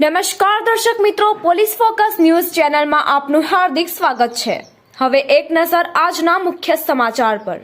નમસ્કાર દર્શક મિત્રો, પોલીસ ફોકસ ન્યૂઝ ચેનલમાં આપનું હાર્દિક સ્વાગત છે. હવે એક નજર આજના મુખ્ય સમાચાર પર.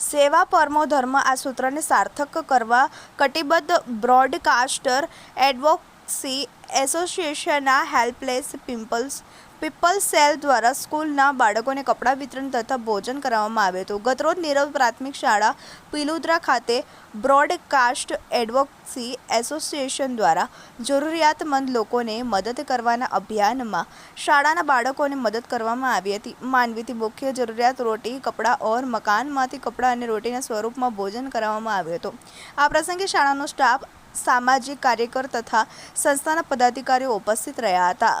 સેવા પરમો ધર્મ આ સૂત્રને સાર્થક કરવા કટિબદ્ધ બ્રોડકાસ્ટર એડવોક્સી એસોસિએશનના હેલ્પલેસ પિમ્પલ્સ પીપલ્સ સેલ દ્વારા સ્કૂલના બાળકોને કપડાં વિતરણ તથા ભોજન કરવામાં આવ્યું હતું. ગતરોજ નીરવ પ્રાથમિક શાળા પિલુદ્રા ખાતે બ્રોડકાસ્ટ એડવોક્સી એસોસિએશન દ્વારા જરૂરિયાતમંદ લોકોને મદદ કરવાના અભિયાનમાં શાળાના બાળકોને મદદ કરવામાં આવી હતી. માનવીથી મુખ્ય જરૂરિયાત રોટી, કપડાં ઓર મકાનમાંથી કપડાં અને રોટીના સ્વરૂપમાં ભોજન કરાવવામાં આવ્યું હતું. આ પ્રસંગે શાળાનો સ્ટાફ, સામાજિક કાર્યકર તથા સંસ્થાના પદાધિકારીઓ ઉપસ્થિત રહ્યા હતા.